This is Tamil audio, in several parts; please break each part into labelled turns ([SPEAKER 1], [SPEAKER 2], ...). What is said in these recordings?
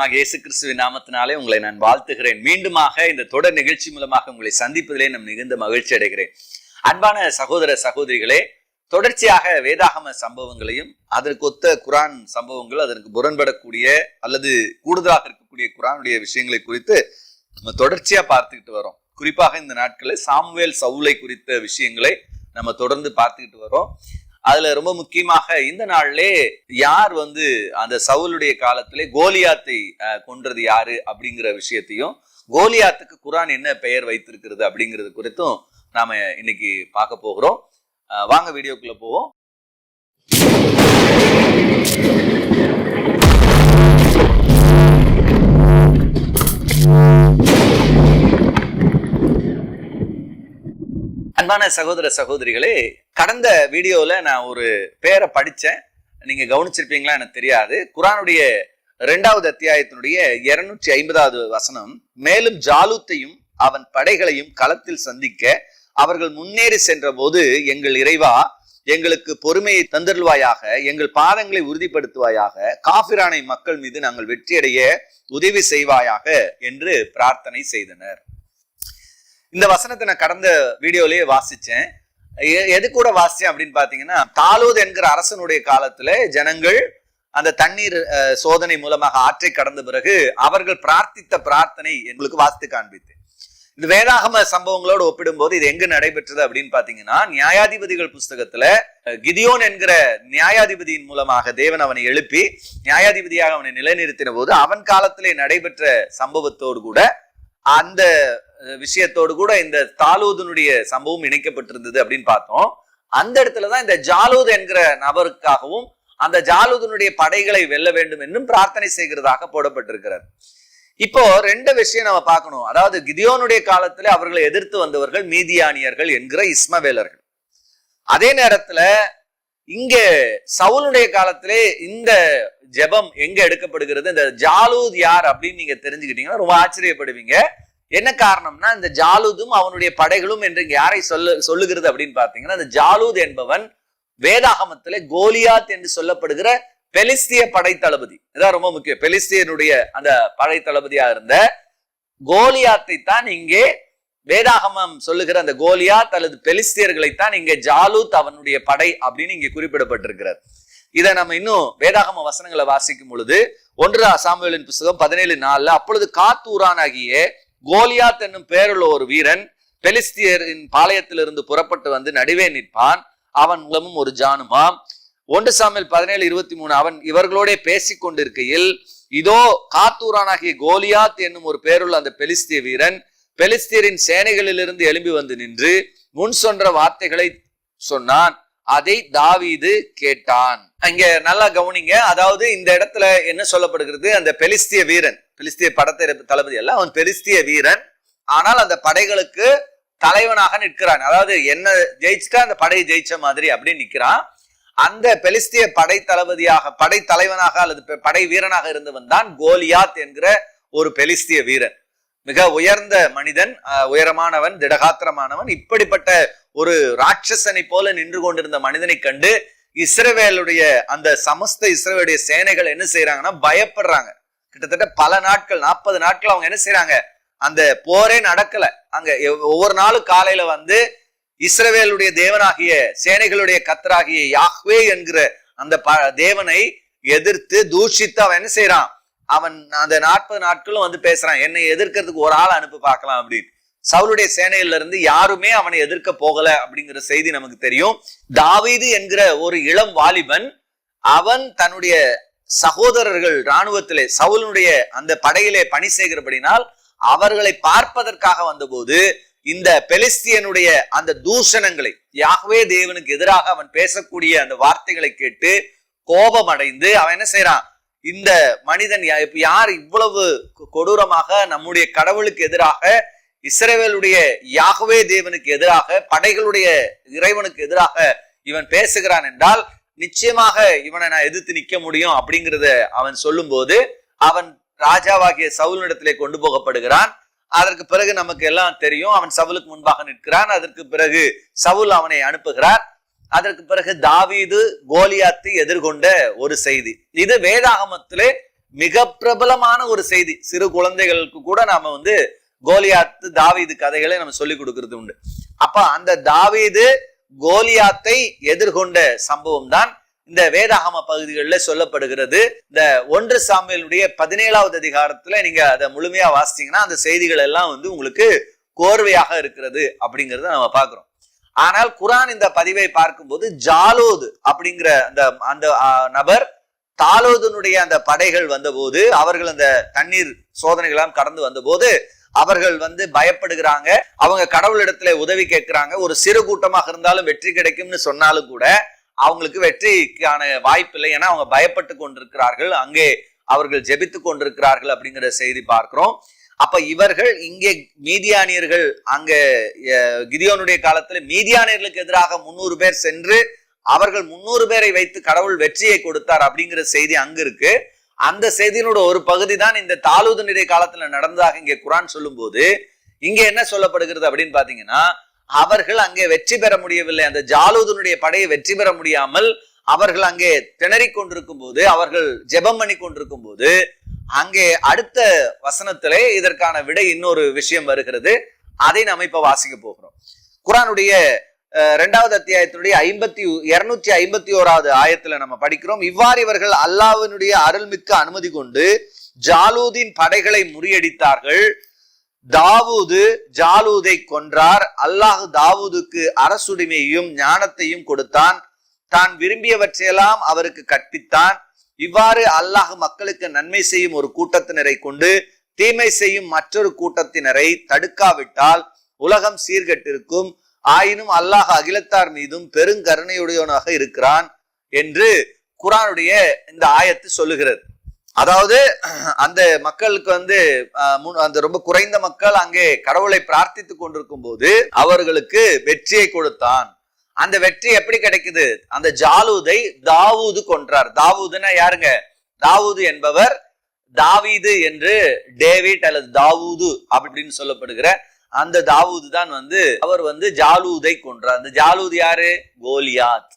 [SPEAKER 1] ஆண்டவரும் இயேசு கிறிஸ்துவின் நாமத்தினாலே உங்களை நான் வாழ்த்துகிறேன். மீண்டுமாக இந்த தொடர் நிகழ்ச்சி மூலமாக உங்களை சந்திப்பதிலே நம் மிகுந்த மகிழ்ச்சி அடைகிறேன். அன்பான சகோதர சகோதரிகளே தொடர்ச்சியாக வேதாகம சம்பவங்களையும் அதற்கு ஒத்த குரான் சம்பவங்கள் அதற்கு முரண்படக்கூடிய அல்லது கூடுதலாக இருக்கக்கூடிய குரானுடைய விஷயங்களை குறித்து நம்ம தொடர்ச்சியா பார்த்துக்கிட்டு வரோம். குறிப்பாக இந்த நாட்களில் சாமுவேல் சவுலை குறித்த விஷயங்களை நம்ம தொடர்ந்து பார்த்துக்கிட்டு வரோம். அதுல ரொம்ப முக்கியமாக இந்த நாள்லே யார் வந்து அந்த சவுலுடைய காலத்திலே கோலியாத்தை அஹ், கொன்றது யாரு அப்படிங்கிற விஷயத்தையும் கோலியாத்துக்கு குரான் என்ன பெயர் வைத்திருக்கிறது அப்படிங்கிறது குறித்தும் நாம இன்னைக்கு பார்க்க போகிறோம். வாங்க வீடியோக்குள்ள போவோம். அன்பான சகோதர சகோதரிகளே கடந்த வீடியோவில் நான் ஒரு பேரை படித்தேன் நீங்கள் கவனிச்சிருப்பீங்களா எனக்கு தெரியாது. குரானுடைய ரெண்டாவது அத்தியாயத்தினுடைய இருநூற்றி ஐம்பதாவது வசனம் மேலும் ஜாலூத்தையும் அவன் படைகளையும் களத்தில் சந்திக்க அவர்கள் முன்னேறி சென்ற போது எங்கள் இறைவா எங்களுக்கு பொறுமையை தந்தருள்வாயாக எங்கள் பாதங்களை உறுதிப்படுத்துவாயாக காபிரானை மக்கள் மீது நாங்கள் வெற்றியடைய உதவி செய்வாயாக என்று பிரார்த்தனை செய்தனர். இந்த வசனத்தை நான் கடந்த வீடியோலயே வாசிச்சேன். எது கூட வாசிச்சேன் அப்படின்னு பாத்தீங்கன்னா தாலூத் என்கிற அரசனுடைய காலத்துல ஜனங்கள் அந்த தண்ணீர் சோதனை மூலமாக ஆற்றை கடந்த பிறகு அவர்கள் பிரார்த்தித்த பிரார்த்தனை எங்களுக்கு வாசித்து காண்பித்து இந்த வேதாகம சம்பவங்களோடு ஒப்பிடும்போது இது எங்க நடைபெற்றது அப்படின்னு பாத்தீங்கன்னா நியாயாதிபதிகள் புஸ்தகத்துல கிதியோன் என்கிற நியாயாதிபதியின் மூலமாக தேவன் அவனை எழுப்பி நியாயாதிபதியாக அவனை நிலைநிறுத்தின போது அவன் காலத்திலே நடைபெற்ற சம்பவத்தோடு கூட அந்த விஷயத்தோடு கூட இந்த தாலூதனுடைய சம்பவம் இணைக்கப்பட்டிருந்தது அப்படின்னு பார்த்தோம். அந்த இடத்துலதான் இந்த ஜாலூத் என்கிற நபருக்காகவும் அந்த ஜாலூதனுடைய படைகளை வெல்ல வேண்டும் என்றும் பிரார்த்தனை செய்கிறதாக போடப்பட்டிருக்கிறார் இப்போ ரெண்டு விஷயம் நம்ம பார்க்கணும். அதாவது கிதியோனுடைய காலத்துல அவர்களை எதிர்த்து வந்தவர்கள் மீதியானியர்கள் என்கிற இஸ்மவேலர்கள். அதே நேரத்துல இங்க சவுலுடைய காலத்திலே இந்த ஜெபம் எங்க எடுக்கப்படுகிறது? இந்த ஜாலூத் யார் அப்படின்னு நீங்க தெரிஞ்சுக்கிட்டீங்கன்னா ரொம்ப ஆச்சரியப்படுவீங்க. என்ன காரணம்னா இந்த ஜாலூதும் அவனுடைய படைகளும் என்று இங்க யாரை சொல்ல சொல்லுகிறது அப்படின்னு பாத்தீங்கன்னா இந்த ஜாலூத் என்பவன் வேதாகமத்துல கோலியாத் என்று சொல்லப்படுகிற பெலிஸ்திய படைத்தளபதி. இதான் ரொம்ப முக்கியம். பெலிஸ்தியனுடைய அந்த படைத்தளபதியா இருந்த கோலியாத்தை தான் இங்கே வேதாகமம் சொல்லுகிற அந்த கோலியாத் அல்லது பெலிஸ்தியர்களைத்தான் இங்கே ஜாலூத் அவனுடைய படை அப்படின்னு இங்கே குறிப்பிடப்பட்டிருக்கிறார். இதை நம்ம இன்னும் வேதாகம வசனங்களை வாசிக்கும் பொழுது ஒன்று சாமுவேலின் புஸ்தகம் பதினேழு நாளில் அப்பொழுது காத்தூரானாகிய கோலியாத் என்னும் பெயருள்ள ஒரு வீரன் பெலிஸ்தியரின் பாளையத்திலிருந்து புறப்பட்டு வந்து நடுவே நிற்பான். அவன் மூலமும் ஒரு ஜானுமாம். ஒன்று சாமியில் பதினேழு இருபத்தி மூணு அவன் இவர்களோட பேசிக் கொண்டிருக்கையில் இதோ காத்தூரானாகிய கோலியாத் என்னும் ஒரு பேருள்ள அந்த பெலிஸ்திய வீரன் பெலிஸ்தியரின் சேனைகளிலிருந்து எழும்பி வந்து நின்று முன் சொன்ற வார்த்தைகளை சொன்னான். அதை தாவீது கேட்டான். அங்க நல்லா கவனிங்க. அதாவது இந்த இடத்துல என்ன சொல்லப்படுகிறது? அந்த பெலிஸ்திய வீரன் பெலிஸ்திய படத்தை தளபதி அல்ல அவன் பெலிஸ்திய வீரன். ஆனால் அந்த படைகளுக்கு தலைவனாக நிற்கிறான். அதாவது என்ன ஜெயிச்சுட்டா அந்த படையை ஜெயிச்ச மாதிரி அப்படின்னு நிற்கிறான். அந்த பெலிஸ்திய படை தளபதியாக படை தலைவனாக அல்லது பெ- படை வீரனாக இருந்தவன் தான் கோலியாத் என்கிற ஒரு பெலிஸ்திய வீரன். மிக உயர்ந்த மனிதன் உயரமானவன் திடகாத்திரமானவன் இப்படிப்பட்ட ஒரு ராட்சசனை போல நின்று கொண்டிருந்த மனிதனை கண்டு இஸ்ரவேலுடைய அந்த சமஸ்த இஸ்ரவேலுடைய சேனைகள் என்ன செய்யறாங்கன்னா பயப்படுறாங்க. கிட்டத்தட்ட பல நாட்கள் நாற்பது நாட்கள் அவங்க என்ன செய்யறாங்க அந்த போரே நடக்கல. அங்க ஒவ்வொரு நாளும் காலையில வந்து இஸ்ரவேலுடைய தேவனாகிய சேனைகளுடைய கத்தராகிய யாஹ்வே என்கிற அந்த ப- தேவனை எதிர்த்து தூஷித்து அவன் என்ன செய்யறான் அவன் அந்த நாற்பது நாட்களும் வந்து பேசுறான் என்னை எதிர்க்கிறதுக்கு ஒரு ஆள் அனுப்பி பார்க்கலாம் அப்படின்னு. சவுளுடைய சேனையில இருந்து யாருமே அவனை எதிர்க்க போகல அப்படிங்கிற செய்தி நமக்கு தெரியும். தாவீது என்கிற ஒரு இளம் வாலிபன் அவன் தன்னுடைய சகோதரர்கள் இராணுவத்திலே சவுலனுடைய அந்த படையிலே பணி செய்கிறபடினால் அவர்களை பார்ப்பதற்காக வந்தபோது இந்த பெலிஸ்தியனுடைய அந்த தூஷணங்களை யாகவே தேவனுக்கு எதிராக அவன் பேசக்கூடிய அந்த வார்த்தைகளை கேட்டு கோபம் அடைந்து அவன் என்ன செய்யறான் இந்த மனிதன் யா- யார் இவ்வளவு கொ- கொடூரமாக நம்முடைய கடவுளுக்கு எதிராக இஸ்ரேவேலுடைய யாகவே தேவனுக்கு எதிராக படைகளுடைய இறைவனுக்கு எதிராக இவன் பேசுகிறான் என்றால் நிச்சயமாக இவனை நான் எதிர்த்து நிக்க முடியும் அப்படிங்கிறத அவன் சொல்லும்போது அவன் ராஜாவாகிய சவுலினிடத்திலே கொண்டு போகப்படுகிறான். அதற்கு பிறகு நமக்கு எல்லாம் தெரியும் அவன் சவுலுக்கு முன்பாக நிற்கிறான். அதற்கு பிறகு சவுல் அவனை அனுப்புகிறார். அதற்கு பிறகு தாவீது கோலியாத்து எதிர்கொண்ட ஒரு செய்தி. இது வேதாகமத்திலே மிக பிரபலமான ஒரு செய்தி. சிறு குழந்தைகளுக்கு கூட நாம வந்து கோலியாத்து தாவீது கதைகளை நம்ம சொல்லி கொடுக்கிறது உண்டு. அப்ப அந்த தாவீது கோலியாத்தை எதிர்கொண்ட சம்பவம் தான் இந்த வேதாகம பகுதிகளில் சொல்லப்படுகிறது. இந்த ஒன்று சாமியலுடைய பதினேழாவது அதிகாரத்துல நீங்க அதை முழுமையா வாசிச்சீங்கன்னா அந்த செய்திகள் எல்லாம் வந்து உங்களுக்கு கோர்வையாக இருக்கிறது அப்படிங்கறத நம்ம பார்க்கிறோம். ஆனால் குரான் இந்த பதிவை பார்க்கும்போது ஜாலோது அப்படிங்கிற அந்த அந்த நபர் தாலோதனுடைய அந்த படைகள் வந்தபோது அவர்கள் அந்த தண்ணீர் சோதனைகளாம் கடந்து வந்தபோது அவர்கள் வந்து பயப்படுகிறாங்க. அவங்க கடவுளிடத்துல உதவி கேட்கிறாங்க. ஒரு சிறு கூட்டமாக இருந்தாலும் வெற்றி கிடைக்கும்னு சொன்னாலும் கூட அவங்களுக்கு வெற்றிக்கான வாய்ப்பு இல்லை. ஏன்னா அவங்க பயப்பட்டு கொண்டிருக்கிறார்கள். அங்கே அவர்கள் ஜெபித்து கொண்டிருக்கிறார்கள் அப்படிங்கிற செய்தி பார்க்கிறோம். அப்ப இவர்கள் இங்கே மீதியானியர்கள் அங்க கிதியோனுடைய காலத்துல மீதியானியர்களுக்கு எதிராக முன்னூறு பேர் சென்று அவர்கள் முன்னூறு பேரை வைத்து கடவுள் வெற்றியை கொடுத்தார் அப்படிங்கிற செய்தி அங்க இருக்கு. அந்த செய்தியினோட ஒரு பகுதி தான் இந்த தாலூதனுடைய காலத்துல நடந்ததாக இங்கே குரான் சொல்லும்போது இங்க என்ன சொல்லப்படுகிறது அப்படின்னு பாத்தீங்கன்னா அவர்கள் அங்கே வெற்றி பெற முடியவில்லை. அந்த ஜாலூதனுடைய படையை வெற்றி பெற முடியாமல் அவர்கள் அங்கே திணறிக் கொண்டிருக்கும் போது அவர்கள் ஜெபம் பண்ணி கொண்டிருக்கும் போது அங்கே அடுத்த வசனத்திலே இதற்கான விடை இன்னொரு விஷயம் வருகிறது. அதை நாம் இப்ப வாசிக்க போகிறோம். குரானுடைய அஹ், இரண்டாவது அத்தியாயத்தினுடைய ஐம்பத்தி இருநூற்றி ஐம்பத்தி ஓராவது ஆயத்துல நம்ம படிக்கிறோம். இவ்வாறு இவர்கள் அல்லாவினுடைய அருள்மிக்க அனுமதி கொண்டு ஜாலூதின் படைகளை முறியடித்தார்கள். தாவூது ஜாலூதை கொன்றார். அல்லாஹ் தாவூதுக்கு அரசுரிமையையும் ஞானத்தையும் கொடுத்தான். தான் விரும்பியவற்றையெல்லாம் அவருக்கு கற்பித்தான். இவ்வாறு அல்லாஹ் மக்களுக்கு நன்மை செய்யும் ஒரு கூட்டத்தினரை கொண்டு தீமை செய்யும் மற்றொரு கூட்டத்தினரை தடுக்காவிட்டால் உலகம் சீர்கெட்டிருக்கும். ஆயினும் அல்லாஹ் அகிலத்தார் மீதும் பெருங்கருணையுடையவனாக இருக்கிறான் என்று குரானுடைய இந்த ஆயத்து சொல்லுகிறது. அதாவது அந்த மக்களுக்கு வந்து முன்- அந்த ரொம்ப குறைந்த மக்கள் அங்கே கடவுளை பிரார்த்தித்துக் கொண்டிருக்கும் போது அவர்களுக்கு வெற்றியை கொடுத்தான். அந்த வெற்றி எப்படி கிடைக்குது? அந்த ஜாலூதை தாவூது கொன்றார். தாவூதுன்னா யாருங்க? தாவூது என்பவர் தாவீது என்று டேவிட் அல்லது தாவூது அப்படின்னு சொல்லப்படுகிற அந்த தாவூது தான் வந்து அவர் வந்து ஜாலூதை கொன்றார். அந்த ஜாலூது யாரு? கோலியாத்.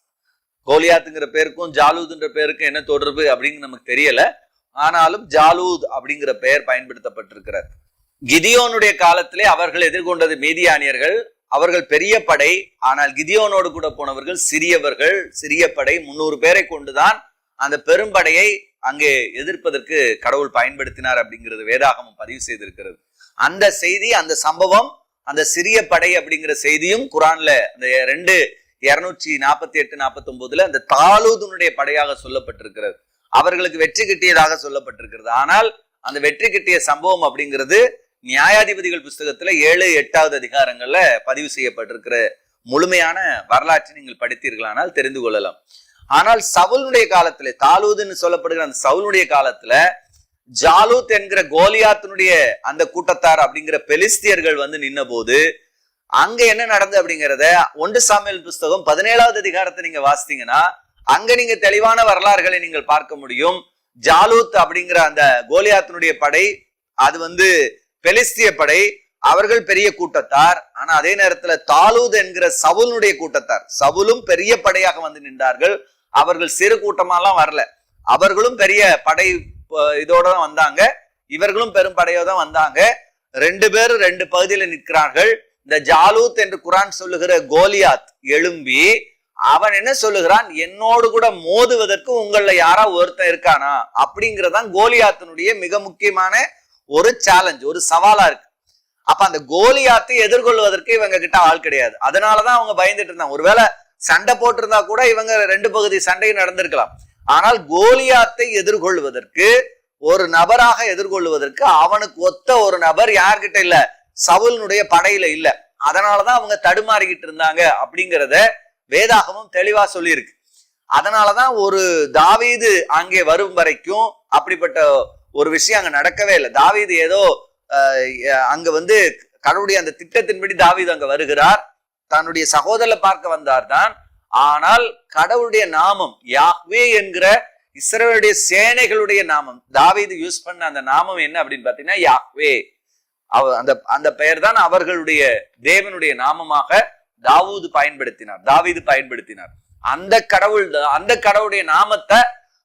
[SPEAKER 1] கோலியாத்துங்கிற பேருக்கும் ஜாலூதுன்ற பேருக்கும் என்ன தொடர்பு அப்படின்னு நமக்கு தெரியல. ஆனாலும் ஜாலூத் அப்படிங்கிற பெயர் பயன்படுத்தப்பட்டிருக்கிறார். கிதியோனுடைய காலத்திலே அவர்கள் எதிர்கொண்டது மீதியானியர்கள். அவர்கள் பெரிய படை ஆனால் கிதியோனோடு கூட போனவர்கள் சிறியவர்கள். சிறிய படை முன்னூறு பேரை கொண்டுதான் அந்த பெரும்படையை அங்கே எதிர்ப்பதற்கு கடவுள் பயன்படுத்தினார் அப்படிங்கிறது வேதாகமம் பதிவு செய்திருக்கிறது. அந்த செய்தி அந்த சம்பவம் அந்த சிறிய படை அப்படிங்கிற செய்தியும் குரான்ல அந்த ரெண்டு இருநூற்றி நாற்பத்தி எட்டு நாற்பத்தி ஒன்பதுல அந்த தாலூதனுடைய படையாக சொல்லப்பட்டிருக்கிறது. அவர்களுக்கு வெற்றி கிட்டியதாக சொல்லப்பட்டிருக்கிறது. ஆனால் அந்த வெற்றி கிட்டிய சம்பவம் அப்படிங்கிறது நியாயாதிபதிகள் புஸ்தகத்துல ஏழு எட்டாவது அதிகாரங்கள்ல பதிவு செய்யப்பட்டிருக்கிற முழுமையான வரலாற்றை நீங்கள் படித்தீர்களானால் தெரிந்து கொள்ளலாம். ஆனால் சவுலுடைய காலத்துல தாலூதுன்னு சொல்லப்படுகிற அந்த சவுலுடைய காலத்துல ஜாலூத் என்கிற கோலியாத்தினுடைய அந்த கூட்டத்தார் அப்படிங்கிற பெலிஸ்தியர்கள் வந்து நின்ன போது அங்க என்ன நடந்தது அப்படிங்கிறத ஒன்று சாமியல் புஸ்தகம் பதினேழாவது அதிகாரத்தை நீங்க வாசித்தீங்கன்னா அங்க நீங்க தெளிவான வரலாறுகளை நீங்கள் பார்க்க முடியும். ஜாலூத் அப்படிங்கிற அந்த கோலியாத்தினுடைய படை அது வந்து பெலிஸ்திய படை. அவர்கள் பெரிய கூட்டத்தார். ஆனா அதே நேரத்துல தாலூத் என்கிற சவுலுடைய கூட்டத்தார். சவுலும் பெரிய படையாக வந்து நின்றார்கள். அவர்கள் சிறு கூட்டமாலாம் வரல. அவர்களும் பெரிய படை இதோட தான் வந்தாங்க. இவர்களும் பெரும் படையோட தான் வந்தாங்க. ரெண்டு பேரும் ரெண்டு பகுதியில் நிற்கிறார்கள். இந்த ஜாலூத் என்று குரான் சொல்லுகிற கோலியாத் எழும்பி அவன் என்ன சொல்லுகிறான்? என்னோடு கூட மோதுவதற்கு உங்களில் யாரா ஒருத்தன் இருக்கானா? அப்படிங்கிறதான் கோலியாத்தினுடைய மிக முக்கியமான ஒரு சேலஞ்ச் ஒரு சவாலா இருக்கு. அப்ப அந்த கோலியாத்தை எதிர்கொள்வதற்கு இவங்க கிட்ட ஆள் கிடையாது. அதனாலதான் அவங்க பயந்துட்டு இருந்தாங்க. ஒருவேளை சண்டை போட்டிருந்தா கூட இவங்க ரெண்டு பகுதி சண்டையும் நடந்திருக்கலாம். ஆனால் கோலியாத்தை எதிர்கொள்வதற்கு ஒரு நபராக எதிர்கொள்வதற்கு அவனுக்கு ஒத்த ஒரு நபர் யார்கிட்ட இல்ல? சவுலினுடைய படையில இல்ல. அதனாலதான் அவங்க தடுமாறிக்கிட்டு இருந்தாங்க அப்படிங்கிறத வேதாகமும் தெளிவா சொல்லியிருக்கு. அதனாலதான் ஒரு தாவீது அங்கே வரும் வரைக்கும் அப்படிப்பட்ட ஒரு விஷயம் அங்க நடக்கவே இல்லை. தாவீது ஏதோ அங்க வந்து கடவுளுடைய அந்த திட்டத்தின்படி தாவீது அங்க வருகிறார். தன்னுடைய சகோதரரை பார்க்க வந்தார் தான் ஆனால் கடவுளுடைய நாமம் யாஹ்வே என்கிற இஸ்ரவேலுடைய சேனைகளுடைய நாமம் தாவீது யூஸ் பண்ண அந்த நாமம் என்ன அப்படின்னு பாத்தீங்கன்னா யாக்வே அவ அந்த அந்த பெயர் தான் அவர்களுடைய தேவனுடைய நாமமாக தாவூது பயன்படுத்தினார் தாவீது பயன்படுத்தினார். அந்த கடவுள் தான்- அந்த கடவுளுடைய நாமத்தை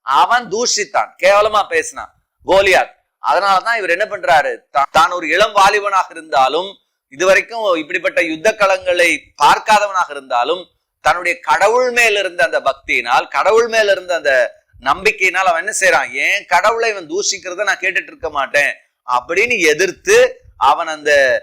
[SPEAKER 1] அவன் தூஷித்தான் கேவலமா பேசினான் கோலியாத். அதனாலதான் இவர் என்ன பண்றாரு? தான் ஒரு இளம் வாலிபனாக இருந்தாலும் இதுவரைக்கும் இப்படிப்பட்ட யுத்த களங்களை பார்க்காதவனாக இருந்தாலும் தன்னுடைய கடவுள் மேல இருந்த அந்த பக்தியினால் கடவுள் மேல இருந்த அந்த நம்பிக்கையினால் அவன் என்ன செய்யறான் ஏன் கடவுளை இவன் தூஷிக்கிறத நான் கேட்டுட்டு இருக்க மாட்டேன் அப்படின்னு எதிர்த்து அவன் அந்த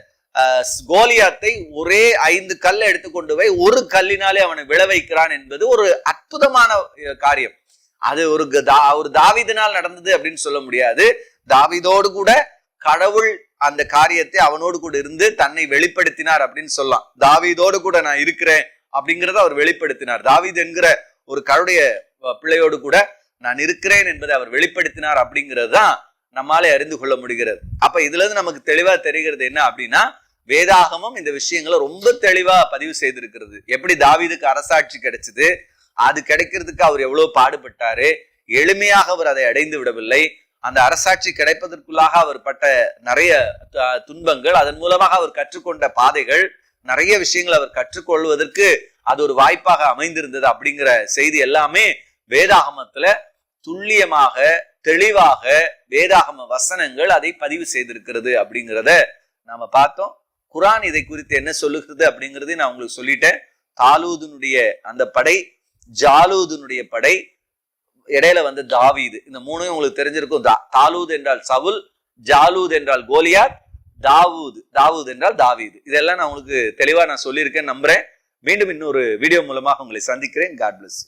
[SPEAKER 1] கோலியாத்தை ஒரே ஐந்து கல்லை எடுத்துக்கொண்டு போய் ஒரு கல்லினாலே அவனை விழ வைக்கிறான் என்பது ஒரு அற்புதமான காரியம். அது ஒரு க- தா- ஒரு தாவிதனால் நடந்தது அப்படின்னு சொல்ல முடியாது. தாவிதோடு கூட கடவுள் அந்த காரியத்தை அவனோடு கூட இருந்து தன்னை வெளிப்படுத்தினார் அப்படின்னு சொல்லலாம். தாவிதோடு கூட நான் இருக்கிறேன். அப்படிங்கிறத அவர் வெளிப்படுத்தினார். தாவீது என்கிற ஒரு கருடைய பிள்ளையோடு கூட நான் இருக்கிறேன் என்பதை அவர் வெளிப்படுத்தினார் அப்படிங்கிறது தான் நம்மாலே அறிந்து கொள்ள முடிகிறது. அப்ப இதுல இருந்து நமக்கு தெளிவா தெரிகிறது என்ன அப்படின்னா வேதாகமம் இந்த விஷயங்களை ரொம்ப தெளிவா பதிவு செய்திருக்கிறது. எப்படி தாவீதுக்கு அரசாட்சி கிடைச்சது அது கிடைக்கிறதுக்கு அவர் எவ்வளவு பாடுபட்டாரு எளிமையாக அவர் அதை அடைந்து விடவில்லை அந்த அரசாட்சி கிடைப்பதற்குள்ளாக அவர் பட்ட நிறைய துன்பங்கள் அதன் மூலமாக அவர் கற்றுக்கொண்ட பாதைகள் நிறைய விஷயங்களை அவர் கற்றுக்கொள்வதற்கு அது ஒரு வாய்ப்பாக அமைந்திருந்தது அப்படிங்கிற செய்தி எல்லாமே வேதாகமத்துல துல்லியமாக தெளிவாக வேதாகம வசனங்கள் அதை பதிவு செய்திருக்கிறது அப்படிங்கிறத நாம பார்த்தோம். குரான் இதை குறித்து என்ன சொல்லுகிறது அப்படிங்கிறதை நான் உங்களுக்கு சொல்லிட்டேன். தாலூதனுடைய அந்த படை ஜாலூதனுடைய படை இடையில வந்து தாவீது. இந்த மூணும் உங்களுக்கு தெரிஞ்சிருக்கும். தா- தாலூத் என்றால் சவுல் ஜாலூத் என்றால் கோலியாத் தாவூது தாவூது என்றால் தாவீது. இதெல்லாம் நான் உங்களுக்கு தெளிவா நான் சொல்லியிருக்கேன் நம்புறேன். மீண்டும் இன்னொரு வீடியோ மூலமாக உங்களை சந்திக்கிறேன். God plus